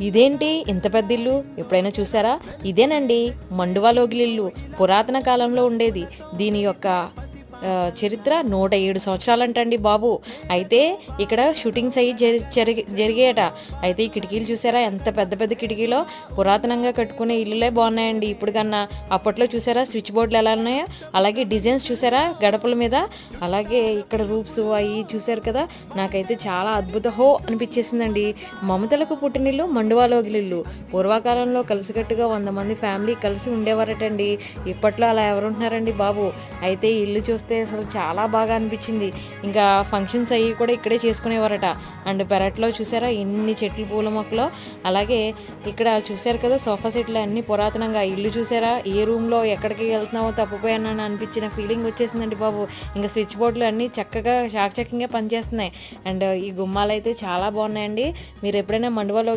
ఇదేంటి ఇంత పెద్ద ఇల్లు? ఎప్పుడైనా చూసారా? ఇదేనండి మండువాలోగిలిల్లు పురాతన కాలంలో ఉండేది. దీని యొక్క చరిత్ర నూట ఏడు సంవత్సరాలంటండి బాబు. అయితే ఇక్కడ షూటింగ్స్ అయ్యి జరి- జరిగి జరిగాయట. అయితే ఈ కిటికీలు చూసారా? ఎంత పెద్ద పెద్ద కిటికీలో పురాతనంగా కట్టుకునే ఇల్లులే బాగున్నాయండి. ఇప్పుడు కన్నా అప్పట్లో చూసారా? స్విచ్ బోర్డులు ఎలా ఉన్నాయో? అలాగే డిజైన్స్ చూసారా? గడపల మీద. అలాగే ఇక్కడ రూప్స్ అవి చూసారు కదా? నాకైతే చాలా అద్భుత హో అనిపించేసిందండి. మమతలకు పుట్టినిల్లు మండువాలోగిలిల్లు పూర్వకాలంలో కలిసికట్టుగా వంద మంది ఫ్యామిలీ కలిసి ఉండేవారటండి. ఇప్పట్లో అలా ఎవరు ఉంటున్నారండి బాబు? అయితే ఇల్లు చూస్తే అసలు చాలా బాగా అనిపించింది. ఇంకా ఫంక్షన్స్ అవి కూడా ఇక్కడే చేసుకునేవారట. అండ్ పెరట్లో చూసారా ఎన్ని చెట్లు పూల మొక్కలు? అలాగే ఇక్కడ చూసారు కదా సోఫా సెట్లు అన్ని పురాతనంగా. ఇల్లు చూసారా? ఏ రూమ్లో ఎక్కడికి వెళ్తున్నావో తప్పిపోయానని అనిపించిన ఫీలింగ్ వచ్చేసిందండి బాబు. ఇంకా స్విచ్ బోర్డులు అన్నీ చక్కగా చాకచక్యంగా పనిచేస్తున్నాయి. అండ్ ఈ గుమ్మాలు అయితే చాలా బాగున్నాయండి. మీరు ఎప్పుడైనా మండువాలో